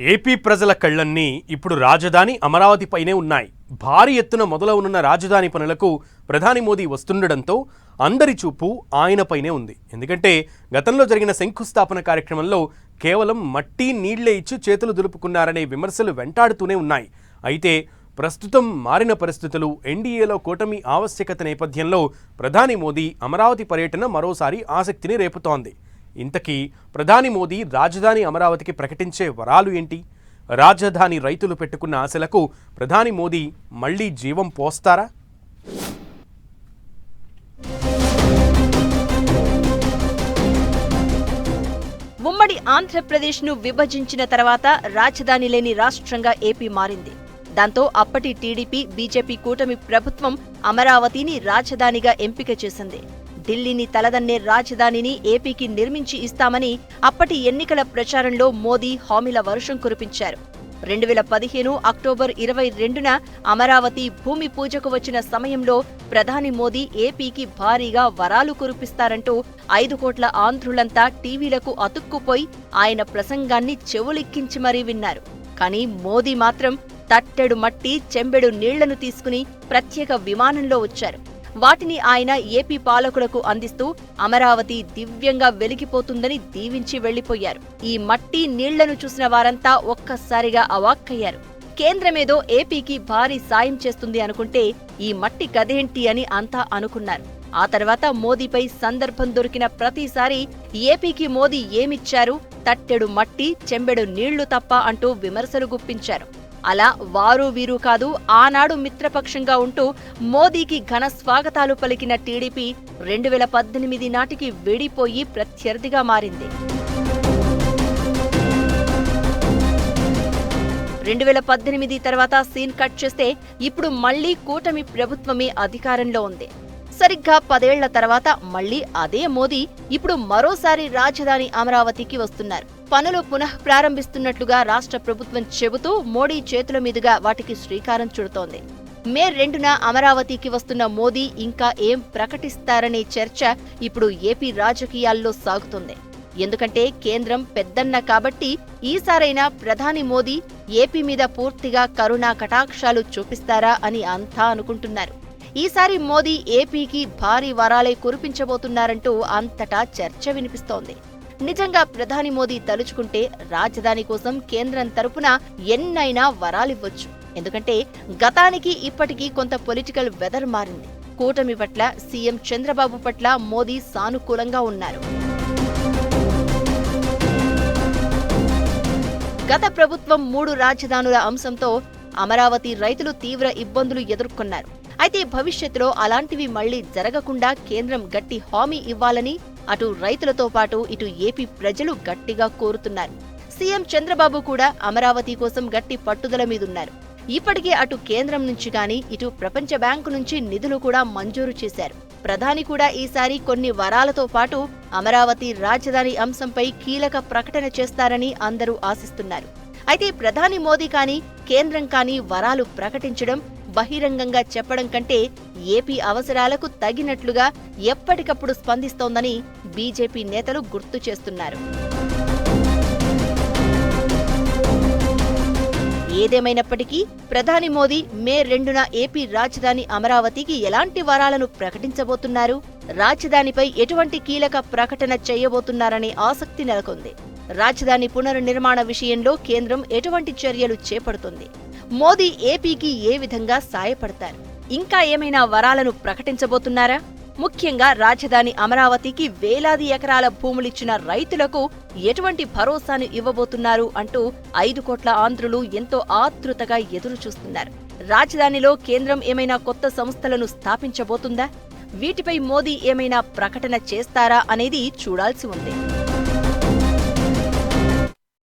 AP ప్రజల కళ్ళన్నీ ఇప్పుడు రాజధాని అమరావతిపైనే ఉన్నాయి. భారీ ఎత్తున మొదలవనున్న రాజధాని పనులకు ప్రధాని మోదీ వస్తుండడంతో అందరి చూపు ఆయనపైనే ఉంది. ఎందుకంటే గతంలో జరిగిన శంకుస్థాపన కార్యక్రమంలో కేవలం మట్టి నీళ్ళే ఇచ్చి చేతులు దులుపుకున్నారనే విమర్శలు వెంటాడుతూనే ఉన్నాయి. అయితే ప్రస్తుతం మారిన పరిస్థితులు ఎన్డీఏలో కూటమి ఆవశ్యకత నేపథ్యంలో ప్రధాని మోదీ అమరావతి పర్యటన మరోసారి ఆసక్తిని రేపుతోంది. ఇంతకీ ప్రధాని మోదీ రాజధాని అమరావతికి ప్రకటించే వరాలు ఏంటి? రాజధాని రైతులు పెట్టుకున్న ఆశలకు ప్రధాని మోదీ మళ్ళీ జీవం పోస్తారా? ఉమ్మడి ఆంధ్రప్రదేశ్ను విభజించిన తర్వాత రాజధాని లేని రాష్ట్రంగా ఏపీ మారింది. దాంతో అప్పటి టీడీపీ బీజేపీ కూటమి ప్రభుత్వం అమరావతిని రాజధానిగా ఎంపిక చేసింది. ఢిల్లీని తలదన్నే రాజధానిని ఏపీకి నిర్మించి ఇస్తామని అప్పటి ఎన్నికల ప్రచారంలో మోదీ హామీల వర్షం కురిపించారు. రెండు వేల పదిహేను అక్టోబర్ ఇరవై రెండున అమరావతి భూమి పూజకు వచ్చిన సమయంలో ప్రధాని మోదీ ఏపీకి భారీగా వరాలు కురిపిస్తారంటూ ఐదు కోట్ల ఆంధ్రులంతా టీవీలకు అతుక్కుపోయి ఆయన ప్రసంగాన్ని చెవులెక్కించి మరీ విన్నారు. కానీ మోదీ మాత్రం తట్టెడు మట్టి చెంబెడు నీళ్ళను తీసుకుని ప్రత్యేక విమానంలో వచ్చారు. వాటిని ఆయన ఏపీ పాలకులకు అందిస్తూ అమరావతి దివ్యంగా వెలిగిపోతుందని దీవించి వెళ్ళిపోయారు ఈ మట్టి నీళ్ళను చూసిన వారంతా ఒక్కసారిగా అవాక్కయ్యారు. కేంద్రమేదో ఏపీకి భారీ సాయం చేస్తుంది అనుకుంటే ఈ మట్టి కదేంటి అని అంతా అనుకున్నారు. ఆ తర్వాత మోదీపై సందర్భం దొరికిన ప్రతిసారి ఏపీకి మోదీ ఏమిచ్చారు? తట్టెడు మట్టి చెంబెడు నీళ్ళు తప్ప అంటూ విమర్శలు గుప్పించారు. అలా వారు వీరు కాదు ఆనాడు మిత్రపక్షంగా ఉంటూ మోదీకి ఘన స్వాగతాలు పలికిన టీడీపీ రెండు వేల పద్దెనిమిది నాటికి విడిపోయి ప్రత్యర్థిగా మారింది. రెండు వేల పద్దెనిమిది తర్వాత సీన్ కట్ చేస్తే ఇప్పుడు మళ్ళీ కూటమి ప్రభుత్వమే అధికారంలో ఉంది. సరిగ్గా పదేళ్ళ తర్వాత మళ్ళీ అదే మోదీ ఇప్పుడు మరోసారి రాజధాని అమరావతికి వస్తున్నారు. పనులు పునః ప్రారంభిస్తున్నట్లుగా రాష్ట్ర ప్రభుత్వం చెబుతూ మోడీ చేతుల మీదుగా వాటికి శ్రీకారం చుడుతోంది. మే రెండున అమరావతికి వస్తున్న మోదీ ఇంకా ఏం ప్రకటిస్తారనే చర్చ ఇప్పుడు ఏపీ రాజకీయాల్లో సాగుతుంది. ఎందుకంటే కేంద్రం పెద్దన్న కాబట్టి ఈసారైనా ప్రధాని మోదీ ఏపీ మీద పూర్తిగా కరుణా కటాక్షాలు చూపిస్తారా అని అంతా అనుకుంటున్నారు. ఈసారి మోదీ ఏపీకి భారీ వరాలే కురిపించబోతున్నారంటూ అంతటా చర్చ వినిపిస్తోంది. నిజంగా ప్రధాని మోదీ తలుచుకుంటే రాజధాని కోసం కేంద్రం తరపున ఎన్నైనా వరాలివ్వచ్చు ఎందుకంటే గతానికి ఇప్పటికీ కొంత పొలిటికల్ వెదర్ మారింది. కూటమి పట్ల సీఎం చంద్రబాబు పట్ల మోదీ సానుకూలంగా ఉన్నారు. గత ప్రభుత్వం మూడు రాజధానుల అంశంతో అమరావతి రైతులు తీవ్ర ఇబ్బందులు ఎదుర్కొన్నారు. అయితే భవిష్యత్తులో అలాంటివి మళ్ళీ జరగకుండా కేంద్రం గట్టి హామీ ఇవ్వాలని అటు రైతులతో పాటు ఇటు ఏపీ ప్రజలు గట్టిగా కోరుతున్నారు. సీఎం చంద్రబాబు కూడా అమరావతి కోసం గట్టి పట్టుదల మీదున్నారు. ఇప్పటికే అటు కేంద్రం నుంచి గాని ఇటు ప్రపంచ బ్యాంకు నుంచి నిధులు కూడా మంజూరు చేశారు. ప్రధాని కూడా ఈసారి కొన్ని వరాలతో పాటు అమరావతి రాజధాని అంశంపై కీలక ప్రకటన చేస్తారని అందరూ ఆశిస్తున్నారు. అయితే ప్రధాని మోదీ కానీ కేంద్రం కానీ వరాలు ప్రకటించడం బహిరంగంగా చెప్పడం కంటే ఏపీ అవసరాలకు తగినట్లుగా ఎప్పటికప్పుడు స్పందిస్తోందని బీజేపీ నేతలు గుర్తు చేస్తున్నారు. ఏదేమైనప్పటికీ ప్రధాని మోదీ మే రెండున ఏపీ రాజధాని అమరావతికి ఎలాంటి వరాలను ప్రకటించబోతున్నారు? రాజధానిపై ఎటువంటి కీలక ప్రకటన చేయబోతున్నారనే ఆసక్తి నెలకొంది. రాజధాని పునర్నిర్మాణ విషయంలో కేంద్రం ఎటువంటి చర్యలు చేపడుతుంది? మోదీ ఏపీకి ఏ విధంగా సాయపడతారు? ఇంకా ఏమైనా వరాలను ప్రకటించబోతున్నారా? ముఖ్యంగా రాజధాని అమరావతికి వేలాది ఎకరాల భూములిచ్చిన రైతులకు ఎటువంటి భరోసాను ఇవ్వబోతున్నారు అంటూ ఐదు కోట్ల ఆంధ్రులు ఎంతో ఆతృతగా ఎదురుచూస్తున్నారు. రాజధానిలో కేంద్రం ఏమైనా కొత్త సంస్థలను స్థాపించబోతుందా? వీటిపై మోదీ ఏమైనా ప్రకటన చేస్తారా అనేది చూడాల్సి ఉంది.